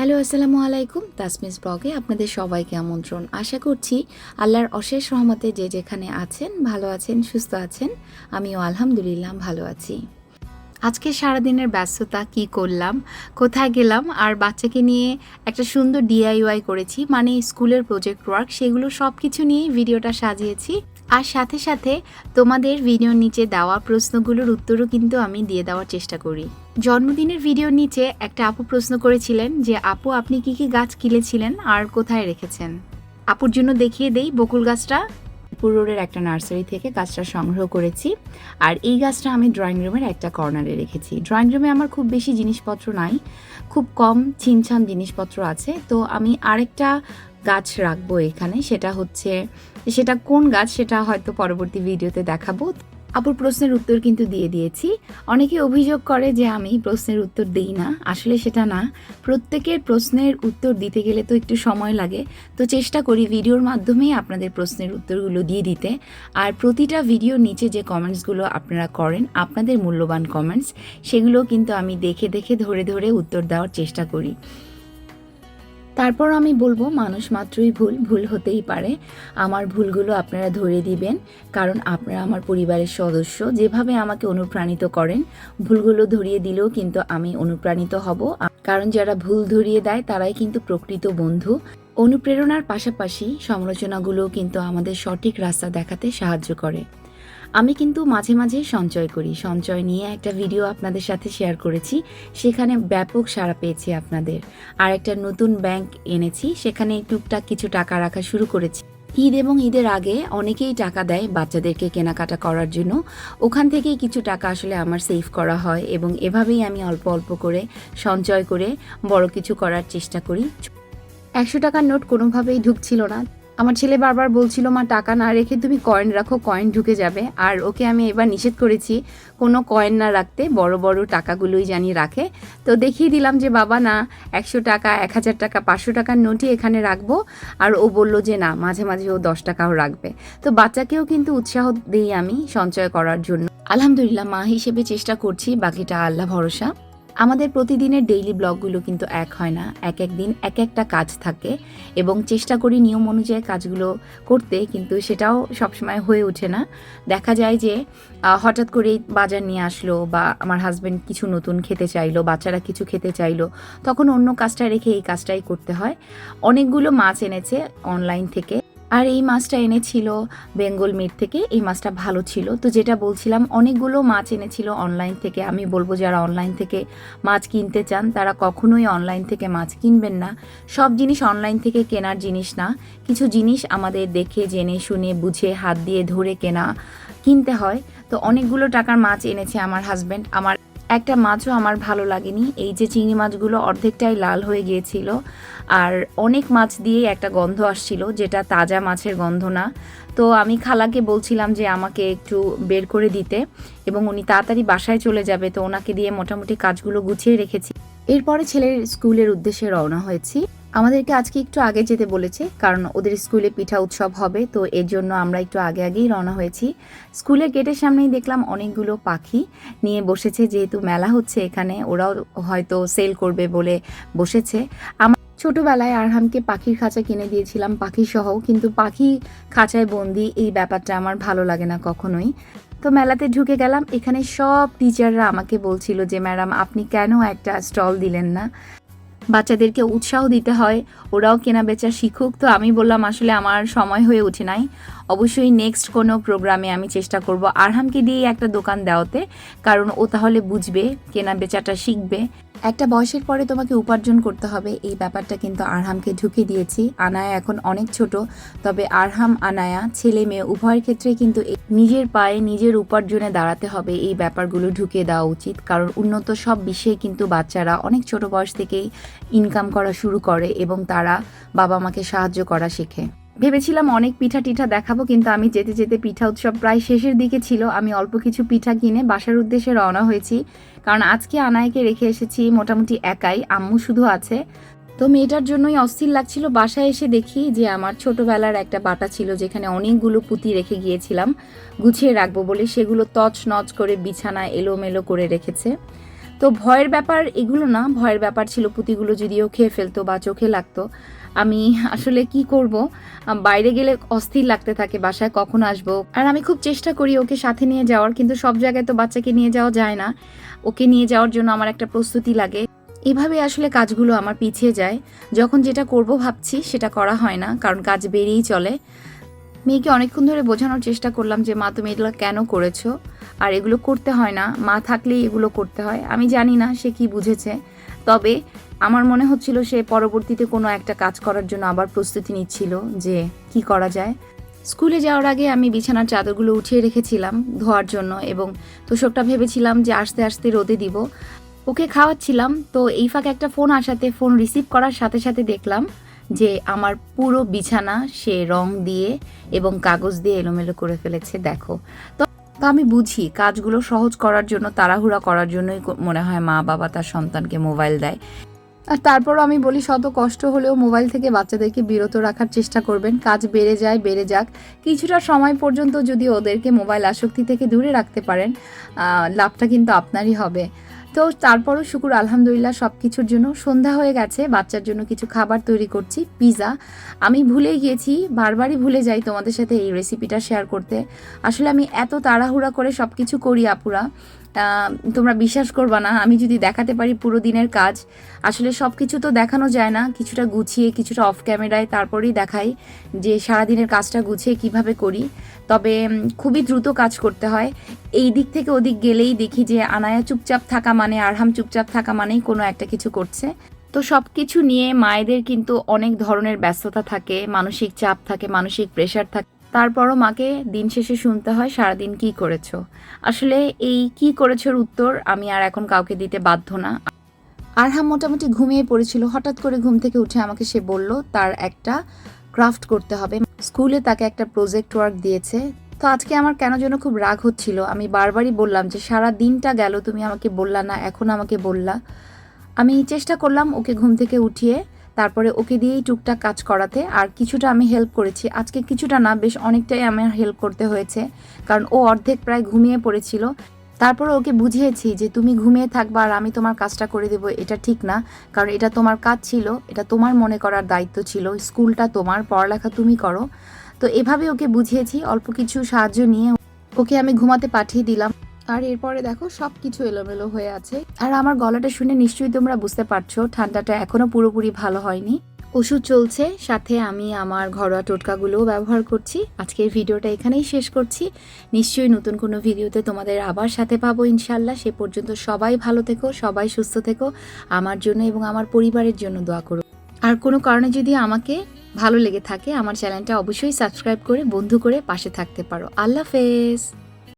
Hello, আসসালামু আলাইকুম। তাসমিস ব্লগে আপনাদের সবাইকে আমন্ত্রণ। আশা করছি আল্লাহর অশেষ রহমতে যে যেখানে আছেন, ভালো আছেন, সুস্থ আছেন, আমিও আলহামদুলিল্লাহ ভালো আছি। আজকে সারাদিনের ব্যস্ততা কি করলাম, কোথায় গেলাম, আর বাচ্চাকে নিয়ে একটা সুন্দর ডিআইওয়াই করেছি মানে স্কুলের প্রজেক্ট ওয়ার্ক সেগুলো সব কিছু নিয়েই ভিডিওটা সাজিয়েছি। আর সাথে সাথে তোমাদের ভিডিওর নিচে দেওয়া প্রশ্নগুলোর উত্তরও কিন্তু আমি দিয়ে দেওয়ার চেষ্টা করি। জন্মদিনের ভিডিওর নিচে একটা আপু প্রশ্ন করেছিলেন যে, আপু, আপনি কি কি গাছ কিনেছিলেন আর কোথায় রেখেছেন? আপুর জন্য দেখিয়ে দেই বকুল গাছটা। পুর রোডের একটা নার্সারি থেকে গাছটা সংগ্রহ করেছি। আর এই গাছটা আমি ড্রয়িং রুমের একটা কর্নারে রেখেছি। ড্রয়িং রুমে আমার খুব বেশি জিনিসপত্র নাই। খুব কম ছিনছান জিনিসপত্র আছে। তো আমি আরেকটা গাছ রাখব এখানে। সেটা হচ্ছে, সেটা কোন গাছ সেটা হয়তো পরবর্তী ভিডিওতে দেখাবো। আপুর প্রশ্নের উত্তর কিন্তু দিয়ে দিয়েছি। অনেকে অভিযোগ করে যে আমি প্রশ্নের উত্তর দিই না। আসলে সেটা না। প্রত্যেকের প্রশ্নের উত্তর দিতে গেলে তো একটু সময় লাগে। তো চেষ্টা করি ভিডিওর মাধ্যমেই আপনাদের প্রশ্নের উত্তরগুলো দিয়ে দিতে। আর প্রতিটা ভিডিওর নিচে যে কমেন্টসগুলো আপনারা করেন, আপনাদের মূল্যবান কমেন্টস সেগুলো কিন্তু আমি দেখে দেখে ধরে ধরে উত্তর দেওয়ার চেষ্টা করি। তারপর আমি বলব, মানুষ মাত্রই ভুল ভুল হতেই পারে। আমার ভুলগুলো আপনারা ধরে দিবেন, কারণ আপনারা আমার পরিবারের সদস্য, যেভাবে আমাকে অনুপ্রাণিত করেন। ভুলগুলো ধরিয়ে দিলেও কিন্তু আমি অনুপ্রাণিত হব। কারণ যারা ভুল ধরিয়ে দেয়, তারাই কিন্তু প্রকৃত বন্ধু। অনুপ্রেরণার পাশাপাশি, সমালোচনাগুলোও কিন্তু আমাদের সঠিক রাস্তা দেখাতে সাহায্য করে। আমি কিন্তু মাঝে মাঝে সঞ্চয় করি। সঞ্চয় নিয়ে একটা ভিডিও আপনাদের সাথে শেয়ার করেছি। সেখানে ব্যাপক সাড়া পেয়েছি আপনাদের। আর একটা নতুন ব্যাংক এনেছি। সেখানে টুকটাক কিছু টাকা রাখা শুরু করেছি। ঈদ এবং ঈদের আগে অনেকেই টাকা দেয় বাচ্চাদেরকে কেনাকাটা করার জন্য। ওখান থেকেই কিছু টাকা আসলে আমার সেভ করা হয় এবং এভাবেই আমি অল্প অল্প করে সঞ্চয় করে বড় কিছু করার চেষ্টা করি। একশো টাকার নোট কোনোভাবেই ঢুকছিল না। আমার ছেলে বারবার বলছিল, মা, টাকা না রেখে তুমি কয়েন রাখো কয়েন ঢুকে যাবে। আর ওকে আমি এবার নিষেধ করেছি, কোনো কয়েন না রাখতে, বড় বড় টাকাগুলোই জানি রাখে। তো দেখিয়ে দিলাম যে, বাবা, না, একশো টাকা, এক হাজার টাকা, পাঁচশো টাকার নোটই এখানে রাখব। আর ও বলল যে, না, মাঝে মাঝে ও দশ টাকাও রাখবে। তো বাচ্চাকেও কিন্তু উৎসাহ দিই আমি সঞ্চয় করার জন্য। আলহামদুলিল্লাহ, মা হিসেবে চেষ্টা করছি, বাকিটা আল্লাহ ভরসা। আমাদের প্রতিদিনের ডেইলি ব্লগগুলো কিন্তু এক হয় না। এক এক দিন এক একটা কাজ থাকে এবং চেষ্টা করি নিয়ম অনুযায়ী কাজগুলো করতে, কিন্তু সেটাও সবসময় হয়ে ওঠে না। দেখা যায় যে হঠাৎ করেই বাজার নিয়ে আসলো বা আমার হাজব্যান্ড কিছু নতুন খেতে চাইলো, বাচ্চারা কিছু খেতে চাইলো, তখন অন্য কাজটা রেখে এই কাজটাই করতে হয়। অনেকগুলো মাছ এনেছে অনলাইন থেকে। আর এই মাছটা এনেছিল বেঙ্গল মিট থেকে, এই মাছটা ভালো ছিল। তো যেটা বলছিলাম, অনেকগুলো মাছ এনেছিল অনলাইন থেকে। আমি বলব যারা অনলাইন থেকে মাছ কিনতে চান, তারা কখনোই অনলাইন থেকে মাছ কিনবেন না। সব জিনিস অনলাইন থেকে কেনার জিনিস না। কিছু জিনিস আমাদের দেখে, জেনে, শুনে, বুঝে, হাত দিয়ে ধরে কেনা, কিনতে হয়। তো অনেকগুলো টাকার মাছ এনেছে আমার হাজব্যান্ড আমার একটা মাছও আমার ভালো লাগেনি। এই যে চিংড়ি মাছগুলো অর্ধেকটাই লাল হয়ে গিয়েছিল। আর অনেক মাছ দিয়েই একটা গন্ধ আসছিল, যেটা তাজা মাছের গন্ধ না। তো আমি খালাকে বলছিলাম যে আমাকে একটু বের করে দিতে, এবং উনি তাড়াতাড়ি বাসায় চলে যাবে, তো ওনাকে দিয়ে মোটামুটি কাজগুলো গুছিয়ে রেখেছি। এরপরে ছেলের স্কুলের উদ্দেশ্যে রওনা হয়েছি। আমাদেরকে আজকে একটু আগে যেতে বলেছে, কারণ ওদের স্কুলে পিঠা উৎসব হবে, তো এর জন্য আমরা একটু আগে আগেই রওনা হয়েছি। স্কুলের গেটের সামনেই দেখলাম অনেকগুলো পাখি নিয়ে বসেছে, যেহেতু মেলা হচ্ছে এখানে, ওরাও হয়তো সেল করবে বলে বসেছে। আমার ছোটবেলায় আরহামকে পাখির খাঁচা কিনে দিয়েছিলাম, পাখি সহ, কিন্তু পাখি খাঁচায় বন্দি, এই ব্যাপারটা আমার ভালো লাগে না কখনোই। তো মেলাতে ঢুকে গেলাম, এখানে সব টিচাররা আমাকে বলছিল যে, ম্যাডাম, আপনি কেন একটা স্টল দিলেন না? বাচ্চাদেরকে উৎসাহ দিতে হয়, ওরাও কেনা বেচা শিখুক। তো আমি বললাম, আসলে আমার সময় হয়ে ওঠে নাই। অবশ্যই নেক্সট কোনো প্রোগ্রামে আমি চেষ্টা করব। আরহামকে দিয়ে একটা দোকান দেওয়াতে, কারণ ও তাহলে বুঝবে কেনা বেচাটা শিখবে। একটা বয়সের পরে তোমাকে উপার্জন করতে হবে, এই ব্যাপারটা কিন্তু আরহামকে ঢুকে দিয়েছি। আনায়া এখন অনেক ছোট, তবে আরহাম, আনায়া, ছেলে মেয়ে, উভয়ের ক্ষেত্রে কিন্তু নিজের পায়ে নিজের উপার্জনে দাঁড়াতে হবে, এই ব্যাপারগুলো ঢুকে দেওয়া উচিত। কারণ উন্নত সব বিষয়ে কিন্তু বাচ্চারা অনেক ছোট বয়স থেকেই ইনকাম করা শুরু করে এবং তারা বাবা মাকে সাহায্য করা শেখে। ভেবেছিলাম অনেক পিঠা টিঠা দেখাবো, কিন্তু আমি যেতে যেতে পিঠা উৎসব প্রায় শেষের দিকে ছিল। আমি অল্প কিছু পিঠা কিনে বাসার উদ্দেশ্যে রওনা হয়েছি, কারণ আজকে আনায়কে রেখে এসেছি মোটামুটি একাই, আম্মু শুধু আছে। তো মেয়েটার জন্যই অস্থির লাগছিল। বাসায় এসে দেখি যে আমার ছোটবেলার একটা বাটা ছিল যেখানে অনেকগুলো পুঁতি রেখে গিয়েছিলাম, গুছিয়ে রাখব বলে সেগুলো তছ নচ করে বিছানায় এলোমেলো করে রেখেছে। তো ভয়ের ব্যাপার এগুলো না, ভয়ের ব্যাপার ছিল পুঁতিগুলো যদিও খেয়ে ফেলতো বা চোখে লাগতো। আমি আসলে কি করব? বাইরে গেলে অস্থির লাগতে থাকে, বাসায় কখন আসব? আর আমি খুব চেষ্টা করি ওকে সাথে নিয়ে যাওয়ার, কিন্তু সব জায়গায় তো বাচ্চাকে নিয়ে যাওয়া যায় না। ওকে নিয়ে যাওয়ার জন্য আমার একটা প্রস্তুতি লাগে। এভাবে আসলে কাজগুলো আমার পিছিয়ে যায়। যখন যেটা করব ভাবছি, সেটা করা হয় না, কারণ কাজ বেরিয়েই চলে। মেয়েকে অনেকক্ষণ ধরে বোঝানোর চেষ্টা করলাম যে, মা, তুমি এগুলো কেন করেছ? আর এগুলো করতে হয় না, মা থাকলেই এগুলো করতে হয়। আমি জানি না সে কি বুঝেছে, তবে আমার মনে হচ্ছিল সে পরবর্তীতে কোনো একটা কাজ করার জন্য আবার প্রস্তুতি নিচ্ছিল যে কি করা যায়। স্কুলে যাওয়ার আগে আমি বিছানার চাদরগুলো উঠিয়ে রেখেছিলাম ধোয়ার জন্য এবং তোষকটা ভেবেছিলাম যে আস্তে আস্তে রোদে দিব। ওকে খাওয়াচ্ছিলাম, তো এই ফাঁকে একটা ফোন আসাতে, ফোন রিসিভ করার সাথে সাথে দেখলাম যে আমার পুরো বিছানা সে রং দিয়ে এবং কাগজ দিয়ে এলোমেলো করে ফেলেছে, দেখো। তো তো আমি বুঝি কাজগুলো সহজ করার জন্য, তাড়াহুড়া করার জন্যই মনে হয় মা বাবা তার সন্তানকে মোবাইল দেয়। আর তারপরও আমি বলি, শত কষ্ট হলেও মোবাইল থেকে বাচ্চাদেরকে বিরত রাখার চেষ্টা করবেন। কাজ বেড়ে যায়, বেড়ে যাক। কিছুটা সময় পর্যন্ত যদি ওদেরকে মোবাইল আসক্তি থেকে দূরে রাখতে পারেন লাভটা কিন্তু আপনারই হবে। তো তারপরও শুকুর, আলহামদুলিল্লাহ সব কিছুর জন্য সন্ধ্যা হয়ে গেছে, বাচ্চার জন্য কিছু খাবার তৈরি করছি পিৎজা আমি ভুলে গিয়েছি, বারবারই ভুলে যাই তোমাদের সাথে এই রেসিপিটা শেয়ার করতে। আসলে আমি এত তাড়াহুড়া করে সব কিছু করি আপুরা। তোমরা বিশ্বাস করবা না, আমি যদি দেখাতে পারি পুরো দিনের কাজ, আসলে সব কিছু তো দেখানো যায় না, কিছুটা গুছিয়ে, কিছুটা অফ ক্যামেরায় তারপরেই দেখাই যে সারাদিনের কাজটা গুছিয়ে কীভাবে করি। তবে খুবই দ্রুত কাজ করতে হয়। এই দিক থেকে ওদিক গেলেই দেখি যে আনায়া চুপচাপ থাকা মানে আরহাম চুপচাপ থাকা মানেই কোনো একটা কিছু করছে। তো সব কিছু নিয়ে মায়েদের কিন্তু অনেক ধরনের ব্যস্ততা থাকে, মানসিক চাপ থাকে, মানসিক প্রেশার থাকে। তারপরও মাকে দিন শেষে শুনতে হয়, সারাদিন কি করেছ? আসলে এই কি করেছোর উত্তর আমি আর এখন কাউকে দিতে বাধ্য না। আরহাম মোটামুটি ঘুমিয়ে পড়েছিল। হঠাৎ করে ঘুম থেকে উঠে আমাকে সে বলল, তার একটা ক্রাফট করতে হবে। স্কুলে তাকে একটা প্রজেক্ট ওয়ার্ক দিয়েছে। তো আজকে আমার কেন যেন খুব রাগ হচ্ছিল। আমি বারবারই বললাম যে, সারা দিনটা গেল, তুমি আমাকে বললা না, এখন আমাকে বললা। আমি চেষ্টা করলাম ওকে ঘুম থেকে উঠিয়ে তারপরে ওকে দিয়েই টুকটাক কাজ করাতে, আর কিছুটা আমি হেল্প করেছি। আজকে কিছুটা না, বেশ অনেকটাই আমার হেল্প করতে হয়েছে, কারণ ও অর্ধেক প্রায় ঘুমিয়ে পড়েছিল। তারপরে ওকে বুঝিয়েছি যে তুমি ঘুমিয়ে থাকবা আর আমি তোমার কাজটা করে দেবো, এটা ঠিক না, কারণ এটা তোমার কাজ ছিল, এটা তোমার মনে করার দায়িত্ব ছিল, স্কুলটা তোমার, পড়ালেখা তুমি করো। তো এভাবে ওকে বুঝিয়েছি, অল্প কিছু সাহায্য নিয়ে ওকে আমি ঘুমাতে পাঠিয়ে দিলাম। আর এরপরে দেখো সব কিছু এলোমেলো হয়ে আছে। আর আমার গলাটা শুনে নিশ্চয়ই তোমরা বুঝতে পারছ, ঠান্ডাটা এখনও পুরোপুরি ভালো হয়নি। ওষুধ চলছে, সাথে আমি আমার ঘরোয়া টোটকাগুলোও ব্যবহার করছি। আজকের ভিডিওটা এখানেই শেষ করছি। নিশ্চয়ই নতুন কোনো ভিডিওতে তোমাদের আবার সাথে পাবো ইনশাল্লাহ সে পর্যন্ত সবাই ভালো থেকো, সবাই সুস্থ থেকো, আমার জন্য এবং আমার পরিবারের জন্য দোয়া করো। আর কোনো কারণে যদি আমাকে ভালো লেগে থাকে, আমার চ্যানেলটা অবশ্যই সাবস্ক্রাইব করে বন্ধু করে পাশে থাকতে পারো। আল্লাহ হাফেজ!